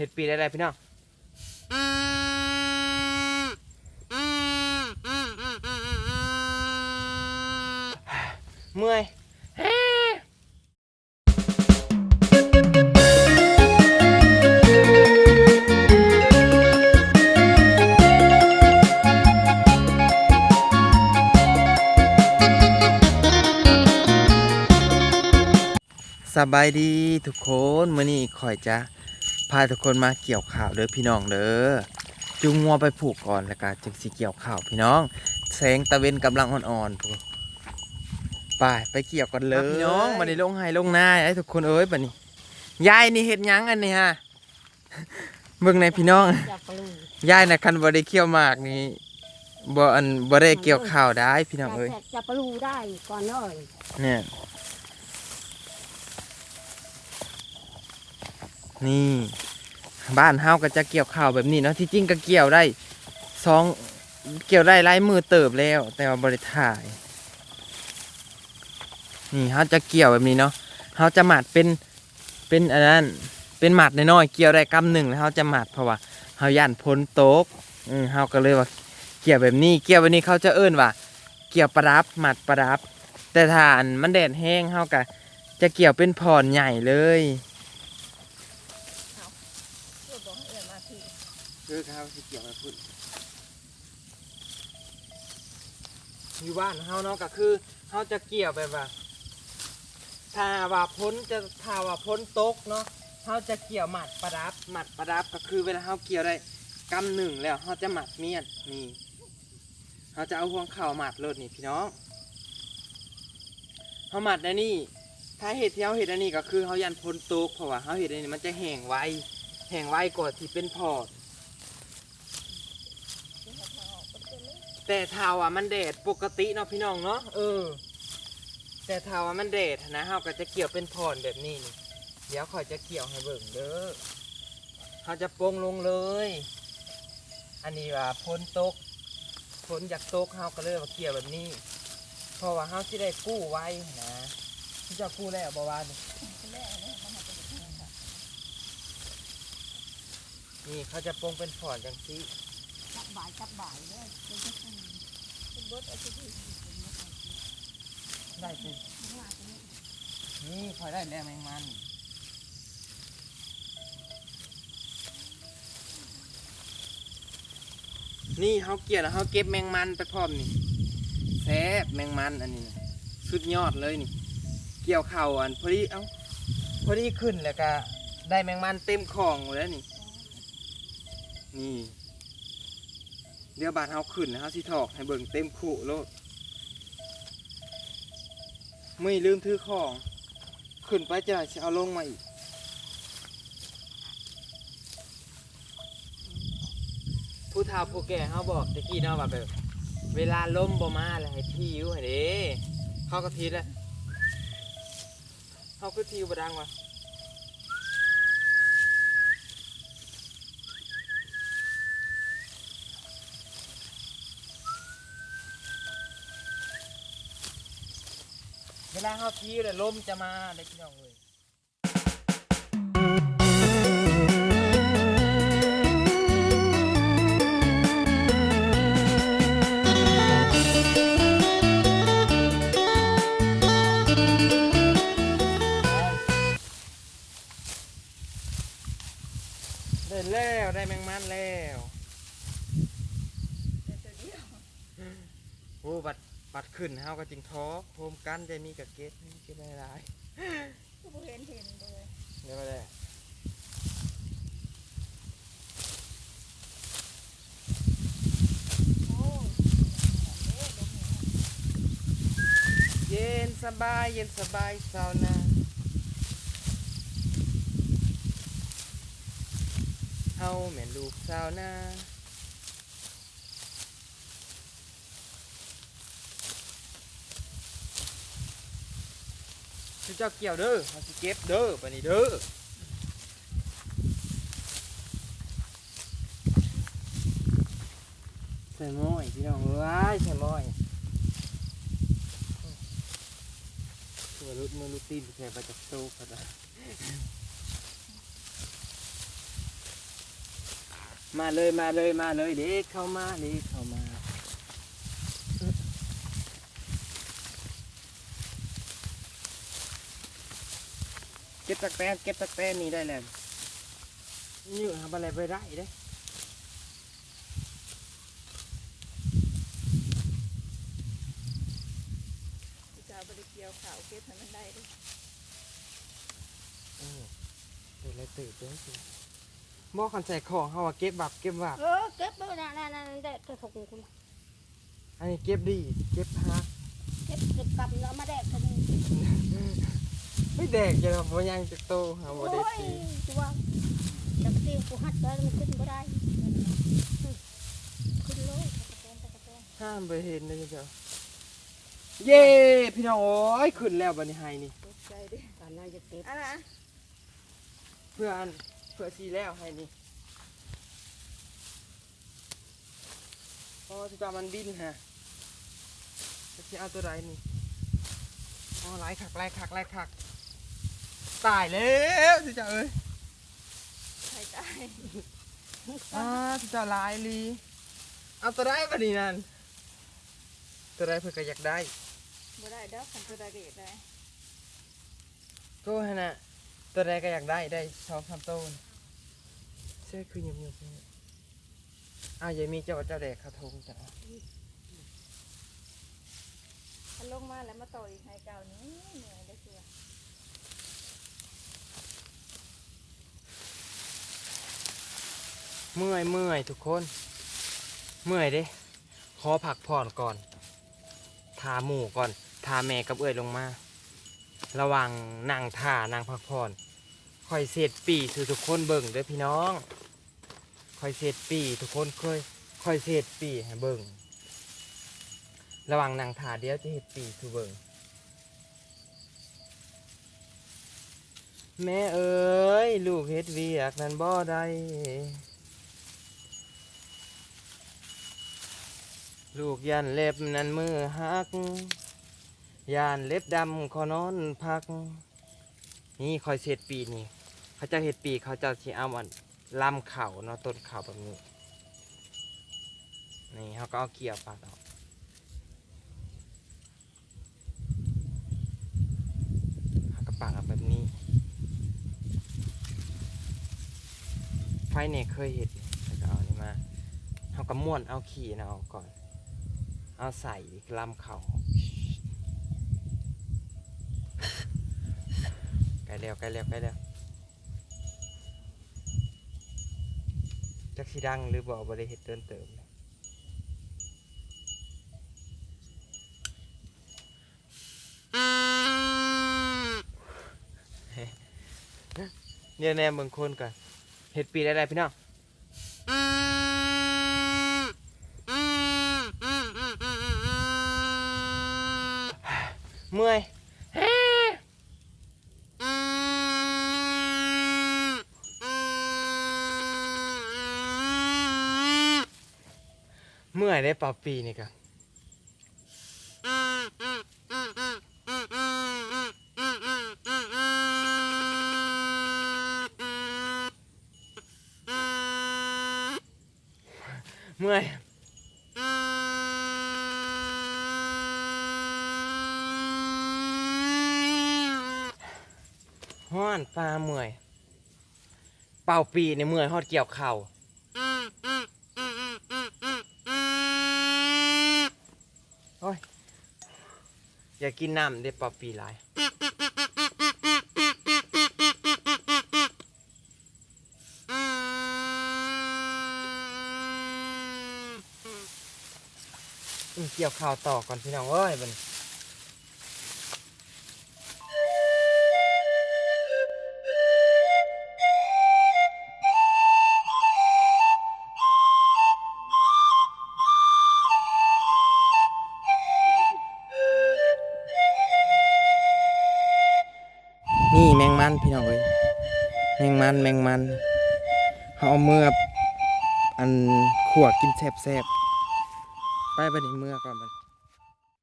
เห็ดปีได้ไรพี่น้องเมื่อยสบายดีทุกคนมื้อนี้ข่อยจะ พาทุกคนมาเกี่ยวข่าวเด้อพี่น้องเด้อจุงงัวไปผูกก่อนแล้วก็จึงสิเกี่ยวข่าวพี่น้องแสงตะเวนกำลังอ่อนๆพูไปไปเกี่ยวกันเลยพี่น้องมาในลงไห้ลงหน้าไอ้ทุกคนเอ้ยบัดนี้ยายนี่เฮ็ดหยังอันนี้ฮะเบิ่งในพี่น้องจับปลูยายน่ะคันบ่ได้เกี่ยวหมากนี่บ่อันบ่ได้เกี่ยวข้าวได้พี่น้องเอ้ยจับปลูได้ก่อนหน่อยเนี่ย นี่ บ้านเฮาก็จะเกี่ยวข้าวแบบนี้เนาะที่จริงก็เกี่ยวได้สองเกี่ยวได้หลายมือเติบแล้ว แต่ว่าบริถ่าย นี่เฮาจะเกี่ยวแบบนี้เนาะเฮาจะหมัดเป็นเป็นอันนั้นเป็นหมัดน้อยๆเกี่ยวได้กำหนึ่งแล้วเฮาจะหมัดเพราะว่าเฮาย่านพ้นโต๊กอืมเฮาก็เลยว่าเกี่ยวแบบนี้ เกี่ยวแบบนี้เขาจะเอิ้นว่า เกี่ยวประดับหมัดประดับ แต่ถ้าอันมันแดดแห้งเฮาก็จะเกี่ยวเป็นพรใหญ่เลย คือเขาสิเกี่ยวมาพุ่นอยู่บ้านเฮาเนาะก็คือเฮาจะเกี่ยวแบบว่าถ้าว่าพ้นจะถ้าว่าพ้นตกเนาะเฮาจะเกี่ยวหมัดประดับหมัดประดับก็คือเวลาเฮาเกี่ยวได้กำหนึ่งแล้วเฮาจะหมัดเมียดนี่เฮาจะเอาห่วงเข่าหมัดเลยนี่พี่น้องเฮาหมัดอันนี้ถ้าเห็ดที่เฮาเห็ดอันนี้ก็คือเฮายันพ้นตกเพราะว่าเฮาเห็ดอันนี้มันจะแห้งไวแห้งไวกว่าที่เป็นพอ ตแต่ถ้าว่ามันแดดปกติเนาะพี่น้องเนาะเออ แต่ถ้าว่ามันแดดนะเฮาก็จะเกี่ยวเป็นพรแบบนี้นี่เดี๋ยวขอยจะเกี่ยวให้เบิ่งเด้อเฮาจะโปรงลงเลย อันนี้ว่าพ้นตกพ้นจากตกเฮาก็เลยว่าเกี่ยวแบบนี้ เพราะว่าเฮาสิได้กู้ไว้นะที่จะกู้แล้วบ่ว่านี่นี่เขาจะโปรงเป็นพรจังซี่ จับบ่ายจับบ่ายเลยเป็นบดเอาที่ได้สินี่คอยได้แล้วแมงมันนี่เขาเกลียดแล้วเขาเก็บแมงมันไปพร้อมนี่แซ่บแมงมันอันนี้นะสุดยอดเลยนี่ เกี่ยวเข่าอันพอดีเอ้าพอดีขึ้นแล้วก็ได้แมงมันเต็มของหมดแล้วนี่นี่ เดี๋ยวบาดเฮาขึ้นแล้วเฮาสิถอกให้เบิ่งเต็มขู่โลดไม่ลืมถือของ ขึ้นไปจะจะเอาลงมาอีกผู้เฒ่าผู้แก่เขาบอกตะกี้เนาะว่าแบบ เวลาล้มบ่มาแล้วให้ทิวให้เด้เขาก็ทีแล้วเขาก็ทิวบ่ดังวะ ลาเขาทิวแล้วล้มจะมาได้พี่น้องเลยได้แล้วได้แมงมันแล้วโอ้บัด บัดขึ้นเฮาก็จึงท้อโฮมกันจะมีกับเกตนี่ก็ได้หลายก็บ่เห็นเห็นเลยเดี๋ยวมาได้เย็นสบายเย็นสบายสาวนาเฮาแม่นลูกสาวนา ชุเจ้าเกี่ยวเด้อเฮาสิเก็บเด้อปานนี้เด้อใส่หม้อยพี่น้องเอ้ยใส่หม้อยตัวรุดมือรุดตีนแค่ไปจากโต๊ะก็ได้มาเลยมาเลยมาเลยเด็กเข้ามาเด็กเข้ามา ก็บตะแกรงเก็บตะแกรงนี่ได้แล้วนี่ทำอะไรไปได้เด้จะเอาไปเกี่ยวข่าวเก็บให้มันได้ด้วยเออเดี๋ยวเลยตื่นเต้นสิบอกคันใส่ของเขาว่าเก็บบับเก็บบับเออเก็บไปนั่นนั่นนั่นเด็ดกระถกคุณอันนี้เก็บดี เก็บพักเก็บเก็บกำแล้วมาแดกกัน ไม่แดกจะทำว่ายังจะโตหาโอ้ว่ได้ยตีตัวจักตีกูหัดแล้วมันขึ้นไม่ได้ขึ้นเลยตะกะแตนตะกะแตนห้ามไปเห็นนะเจ้าเย้พี่น้องโอ้ยขึ้นแล้วบันนี้ไฮนี่ตกใจดิตอนนั้นจะเก็บอะไรเพื่ออันเพื่อซีแล้วไฮนี่พอที่จะมันบินฮะจะสิเอาตัวใดนี่อ๋อไล่ขักไล่ขักไล่ขัก ตายแล้วที่จะเอ้ยใครตายอ่าที่จะลายลีเอาตัวใดบันนี้นั่นตัวใดเพื่อก็อยากได้บ่ได้เด้อคันตัวใดก็อยากได้ก็ฮะนะตัวใดก็อยากได้ได้สองสามต้นเสื้อคือหยุบหยุบเนี่ยอ้าวยังมีเจ้าเจ้าแดกขาทงจ้ะถ้าลงมาแล้วมาต่ออีกให้เก่านี้เหนื่อยได้ เมื่อยเมื่อยทุกคน เมื่อยเด้ขอผักผ่อนก่อนทาหมูก่อนทาแม่กับเอ้ยลงมา ระวังนั่งท่านั่งพักผ่อนคอยเศษปีสู่ทุกคนเบิ่งเด้อพี่น้องคอยเศษปีทุกคนเคยคอยเศษปีให้เบิ่งระวังนั่งท่าเดียวจะเห็ดปีสู่เบิ่งแม่เอ้ยลูกเฮ็ดเวียกนั้นบ่ได้ ลูกยันเล็บนั้นมือหักยานเล็บดำขอนอนพัก นี่คอยเสร็จปีนี่ เขาจะเห็ดปีเขาจะสิเอาอันลำเข่าเนาะต้นเข่าแบบนี้ นี่เขาก็เอาเกี่ยวปัดออกเขาก็ปักเอาแบบนี้ ไฟเนี่ยเคยเห็ดแล้วก็เอานี่มาเขาก็ม้วนเอาขี่นะเอาก่อน อาใส่ลำเขาใกล้แล้วใกล้แล้วใกล้แล้วจักสิดังหรือบ่บ่ได้เฮ็ดเติมเติมเนี่ยแน่เบิ่งคนก่อนเฮ็ดปีได้ได้พี่น้อง เมื่อยเมื่อยได้เป่าปีนี่กันเมื่อย ห้อนปลาเมื่อย เป่าปีในเมื่อยฮอดเกี่ยวเข่าโอ้ย อย่ากินน้ำเด็ดปอปีหลายอืมเกี่ยวข่าวต่อก่อนพี่น้องเอ้ยบัน มงมันพี่น้องเอ้ยแมงมันแมงมันเขาเอามืออันขวดกินแซ่บๆไปไปในเมื่อก่อนบัด